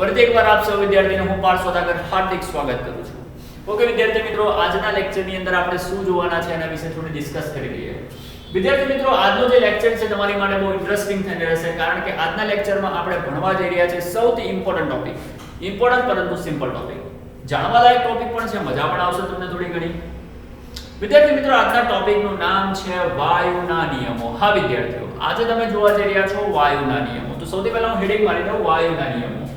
ફરીથી એકવાર આપ સૌ વિદ્યાર્થીને હું પાર્થ સોદાગર હાર્દિક સ્વાગત કરું છું. ઓકે, વિદ્યાર્થી મિત્રો, આજના લેક્ચરની અંદર આપણે શું જોવાના છે એના વિશે થોડી ડિસ્કસ કરી લઈએ. વિદ્યાર્થી મિત્રો, આજનો જે લેક્ચર છે તમારી માટે બહુ ઇન્ટરેસ્ટિંગ થઈને રહેશે, કારણ કે આજના લેક્ચરમાં આપણે ભણવા જઈ રહ્યા છે સૌથી ઇમ્પોર્ટન્ટ ટોપિક ઇમ્પોર્ટન્ટ પરંતુ સિમ્પલ ટોપિક જાણવા લાયક ટોપિક પણ છે, મજા પણ આવશે તમને થોડી ઘણી. વિદ્યાર્થી મિત્રો, આજના ટોપિકનું નામ છે વાયુના નિયમો. હા વિદ્યાર્થીઓ, આજે તમે જોવા જઈ રહ્યા છો વાયુના નિયમો. તો સૌથી પહેલા હું હેડિંગ મારી દઉં, વાયુના નિયમો ઓકે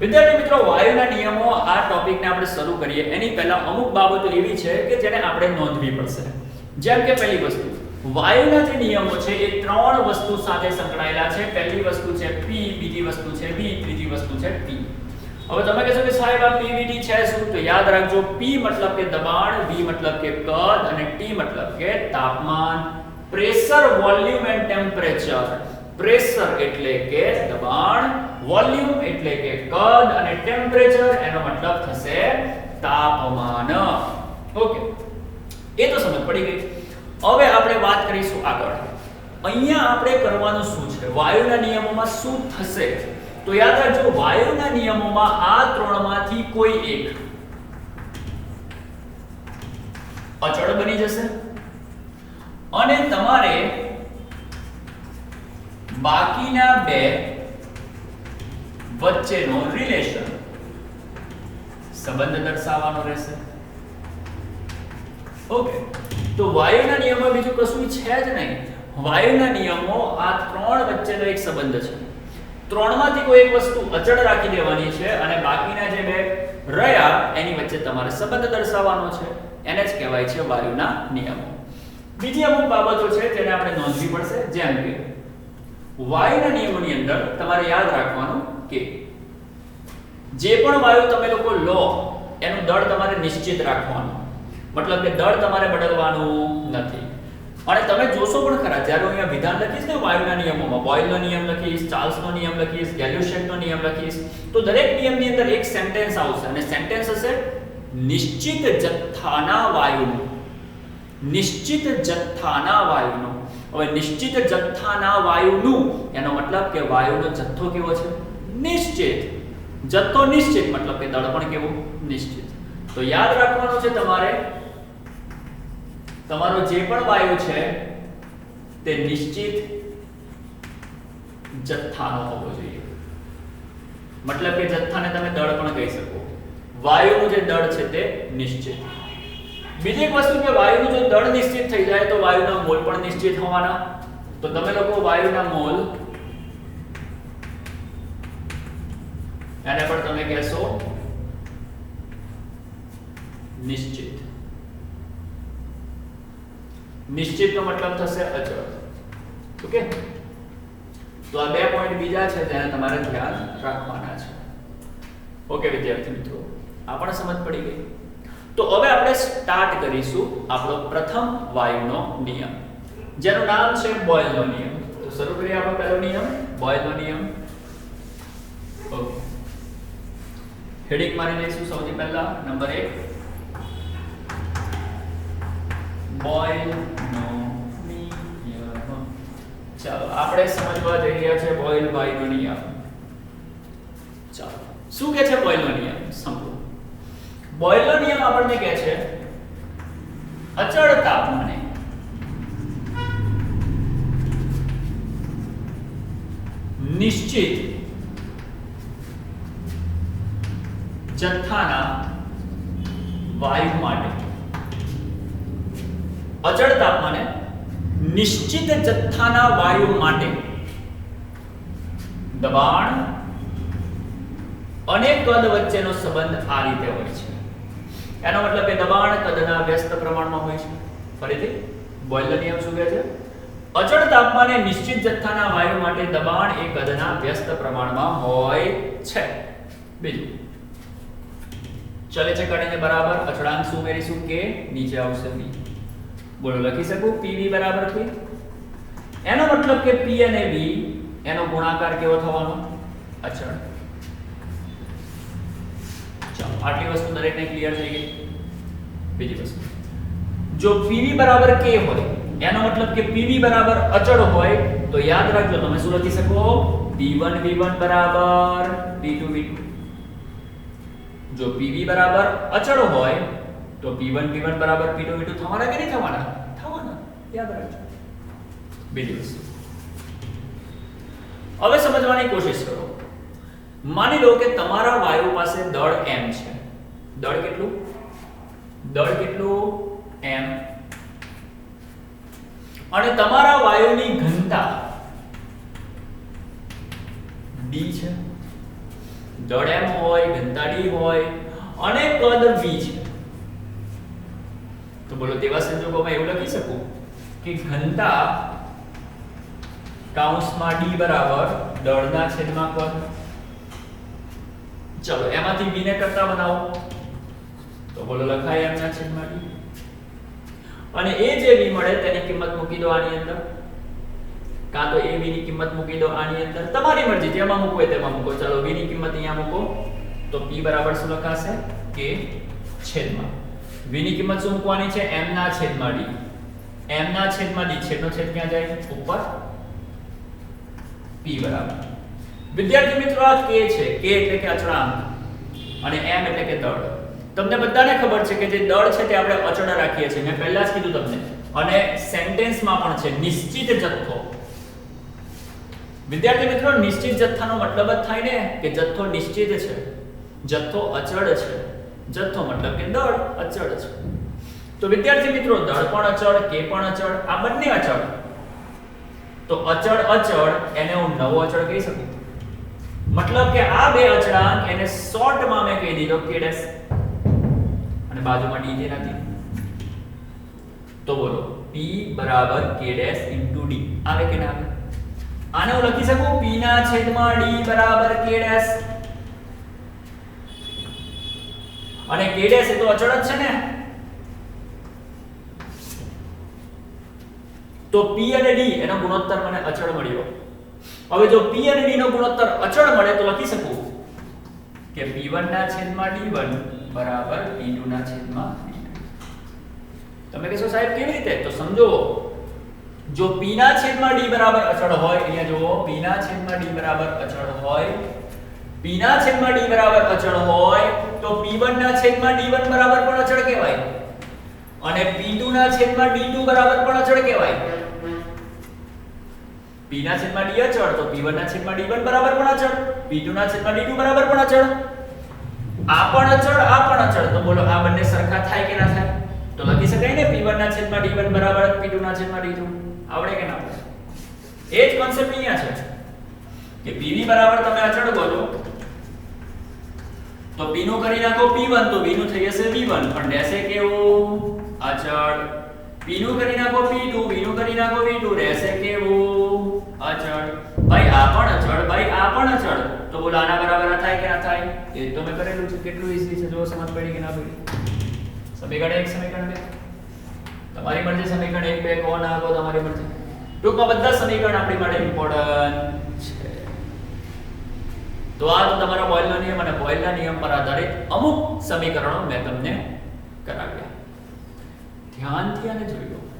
વિદ્યાર્થી મિત્રો, વાયુના નિયમો આ ટોપિકને આપણે શરૂ કરીએ. એની પહેલા અમુક બાબતો એવી છે કે જેને આપણે નોંધવી પડશે. જેમ કે પહેલી વસ્તુ, વાયુના જે નિયમો છે એ ત્રણ વસ્તુ સાથે સંકળાયેલા છે. પહેલી વસ્તુ છે P, બીજી વસ્તુ છે V, ત્રીજી વસ્તુ છે T. હવે તમે કહેશો કે સાહેબ, આ PVT છે શું? તો યાદ રાખજો, P મતલબ કે દબાણ, V મતલબ કે કદ અને T મતલબ કે તાપમાન. Pressure volume and temperature. Pressure એટલે કે દબાણ. વોલ્યુમ એટલે કે કદ અને ટેમ્પરેચર, એનો મતલબ થશે તાપમાન. ઓકે. એ તો સમજ પડી ગઈ. હવે આપણે વાત કરીશું આગળ. અહીંયા આપણે કરવાનું શું છે? વાયુના નિયમોમાં શું થશે? તો યાદ રાખજો, વાયુના નિયમોમાં આ ત્રણમાંથી કોઈ એક અચળ બની જશે અને તમારે બાકીના બે વચ્ચેનો રિલેશન સંબંધ દર્શાવવાનો રહેશે. ઓકે તો વાયુના નિયમો બીજું કશું છે જ નહીં. વાયુના નિયમો આ ત્રણ વચ્ચેનો એક સંબંધ છે. ત્રણમાંથી કોઈ એક વસ્તુ અચળ રાખી દેવાની છે અને બાકીના જે બે રહ્યા, એની વચ્ચે તમારે સંબંધ દર્શાવવાનો છે. એને જ કહેવાય છે વાયુના નિયમો. બીજી અમુક બાબતો છે જેને આપણે નોંધવી પડશે. જેમ કે, વાયુના નિયમોની અંદર તમારે યાદ રાખવાનું કે જે પણ વાયુ તમે લોકો લો, એનું દળ તમારે નિશ્ચિત રાખવાનું. મતલબ કે દળ તમારે બદલવાનું નથી. અને તમે જોશો પણ ખરા, જ્યારે હું અહીંયા વિધાન લખીશ ને વાયુના નિયમોમાં બોયલનો નિયમ લખીશ, ચાર્લ્સનો નિયમ લખીશ ગેલ્યુશેટનો નિયમ લખીશ, તો દરેક નિયમની અંદર એક સેન્ટેન્સ આવશે. અને સેન્ટેન્સ હશે, નિશ્ચિત જથ્થાના વાયુનું. નિશ્ચિત જથ્થાના વાયુનું. હવે નિશ્ચિત જથ્થાના વાયુનું, એનો મતલબ કે વાયુનો જથ્થો કેવો છે? નિશ્ચિત. જથ્થો નિશ્ચિત મતલબ કે દળ પણ કેવું? નિશ્ચિત. તો યાદ રાખવાનું છે તમારે, તમારો જે પણ વાયુ છે, તે નિશ્ચિત જથ્થાનો હોવો જોઈએ. મતલબ કે જથ્થાને તમે દળ પણ કહી શકો. વાયુનું જે દળ છે તે નિશ્ચિત. બીજી એક વસ્તુ કે વાયુનું જો દળ નિશ્ચિત થઈ જાય તો વાયુના મોલ પણ નિશ્ચિત હોવાના. તો તમે લોકો વાયુના મોલ એને પણ તમે કહેશો? નિશ્ચિત. નિશ્ચિતનો મતલબ થશે અચળ. ઓકે? તો આ બે પોઈન્ટ બીજા છે જેને તમારે ધ્યાન રાખવાના છે. ઓકે, વિદ્યાર્થી મિત્રો? આ પણ સમજ પડી ગઈ? તો હવે આપણે સ્ટાર્ટ કરીશું આપણો પ્રથમ વાયુનો નિયમ. જેનું નામ છે બોયલનો નિયમ. તો શરૂ કરીએ આપણો પહેલો નિયમ બોયલનો નિયમ ઓકે હેડિંગ મારી લઈશું સૌથી પહેલા. નંબર 1 બોયલનો નો ચાલો, આપણે સમજવા જઈ રહ્યા છે બોઇલ વાયુનો નિયમ. ચાલો, શું કહે છે બોયલનો નિયમ? સમજો બોયલનો નિયમ આપણને કહે છે અચળ તાપમાને નિશ્ચિત. જથ્થાના વાયુ માટે. અચળ તાપમાને નિશ્ચિત જથ્થાના વાયુ માટે દબાણ અને કદ વચ્ચેનો સંબંધ આ રીતે હોય છે. એનો મતલબ કે દબાણ કદના વ્યસ્ત પ્રમાણમાં હોય છે. ફરીથી બોઇલર નિયમ શું કહે છે? અચળ તાપમાને નિશ્ચિત જથ્થાના વાયુ માટે દબાણ એ કદના વ્યસ્ત પ્રમાણમાં હોય છે. બીજું ચલે છે કાઢીને બરાબર અચળાંક શું ઉમેરીશું કે નીચે આવશે બી બોલો લખી શકું pv બરાબર કે એનો મતલબ કે p અને v એનો ગુણાકાર કેવો થવાનો અચળ ચાલો આટલી વસ્તુ દરેકને ક્લિયર થઈ ગઈ બીજી વસ્તુ જો pv બરાબર k હોય એનો મતલબ કે PV બરાબર અચળ હોય તો યાદ રાખજો તમે શું લખી શકો? P1 V1 બરાબર P2 V2 જો PV બરાબર અચળ હોય, તો P1 P1 બરાબર P2 V2 થવાના કે નહીં થવાના? થવાના. યાદ રાખજો. બીજી વસ્તુ હવે સમજવાની કોશિશ કરો. માની લો કે તમારા વાયુ પાસે દળ m છે. દળ કેટલું? દળ કેટલું? M. અને તમારા વાયુની ઘનતા d છે. દળ એમ હોય ઘનતા ડી હોય અને કદ v છે. તો બોલો, તેવા સંજોગોમાં એવું લખી શકું કે ઘનતા કૌંસમાં d બરાબર દળના છેદમાં કદ ચલો, એમાંથી v ને કરતા બનાવો. તો બોલો, લખાય એમના છેદમાં d અને એ જે v મળે, તેની કિંમત મૂકી દો આની અંદર. કાં તો એ ની કિંમત મૂકી દો આની અંદર. તમારી મરજી, જેમાં મૂકવું હોય તેમાં મૂકો. ચાલો v ની કિંમત અહીંયા મૂકો. તો p બરાબર શું લખાશે? K છેદમાં. v ની કિંમત શું મૂકવાની છે? M ના છેદમાં d. M ના છેદમાં d. છેદનો છેદ ક્યાં જાય? ઉપર. P બરાબર. વિદ્યાર્થી મિત્રો, આ k છે. K એટલે કે અચળાંક અને m એટલે કે દળ. તમને બધાને ખબર છે કે જે દળ છે તે આપણે અચળ રાખીએ છીએ. મેં પહેલા જ કીધું તમને. અને સેન્ટેન્સમાં પણ છે, નિશ્ચિત જથ્થો. વિદ્યાર્થી મિત્રો, નિશ્ચિત જથ્થાનો મતલબ જ થાય ને કે જથ્થો નિશ્ચિત છે, જથ્થો અચળ છે. જથ્થો મતલબ કે દળ અચળ છે. તો વિદ્યાર્થી મિત્રો, દળ પણ અચળ, કે પણ અચળ, આ બંને અચળ. તો અચળ અચળ, એને હું નવો અચળ કહી શકું? મતલબ કે આ બે અચળાંક એને શોર્ટમાં મેં કહી દીધો, કે ડેશ. અને બાજુમાં ડી જે નથી તો બોલો p બરાબર k ડેશ d આવે કે ના આવે? આને હું લખી શકું? P ના છેદમાં d બરાબર k ડેશ અને k ડેશ એ તો અચળ જ છે ને? તો p અને d એનો ગુણોત્તર મને અચળ મળ્યો. હવે જો p અને d નો ગુણોત્તર અચળ મળે તો લખી શકું કે p1 ના છેદમાં d1 બરાબર p2 ના છેદમાં d2 તમે કહેશો સાહેબ કેવી રીતે? તો સમજો. જો p ના છેદમાં d બરાબર અચળ હોય અહીંયા જુઓ p ના છેદમાં d બરાબર અચળ હોય p ના છેદમાં d બરાબર અચળ હોય તો p1 ના છેદમાં d1 બરાબર પણ અચળ કહેવાય અને p2 ના છેદમાં d2 બરાબર પણ અચળ કહેવાય p ના છેદમાં d અચળ તો p1 ના છેદમાં d1 બરાબર પણ અચળ p2 ના છેદમાં d2 બરાબર પણ અચળ આ પણ અચળ આ પણ અચળ તો બોલો આ બંને સરખા થાય કે ના થાય તો લખી શકાય ને p1 ના છેદમાં d1 બરાબર p2 ના છેદમાં d2 આવડે કે ના એ જ કોન્સેપ્ટ અહીંયા છે કે pv બરાબર તમે અચળ બોલો તો p નું કરી નાખો p1 તો v નું થઈ જશે v1 પણ રહેશે કેવું? અચળ p નું કરી નાખો p2 v નું કરી નાખો v2 રહેશે કેવું? અચળ ભાઈ, આ પણ અચળ ભાઈ, આ પણ અચળ તો બોલો આના બરાબર આ થાય કે ના થાય? એ તો મેં કરેલું છે. કેટલું ઈઝી છે? જો સમજ પડી કે ના પડી? સમીકરણ એક, સમીકરણ બે. તમારી મરજી સમીકરણ એક, બે ના કહો તમારી મરજી. ટૂંકમાં બધા સમીકરણ આપણી માટે ઇમ્પોર્ટન્ટ છે. તો આ તો તમારા બોયલનો નિયમ અને બોયલના નિયમ પર આધારિત અમુક સમીકરણો મેં તમને કરાવ્યા. ધ્યાનથી આને જોઈ લો.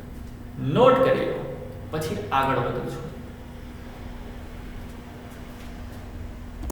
નોટ કરી લો. પછી આગળ વધું છું.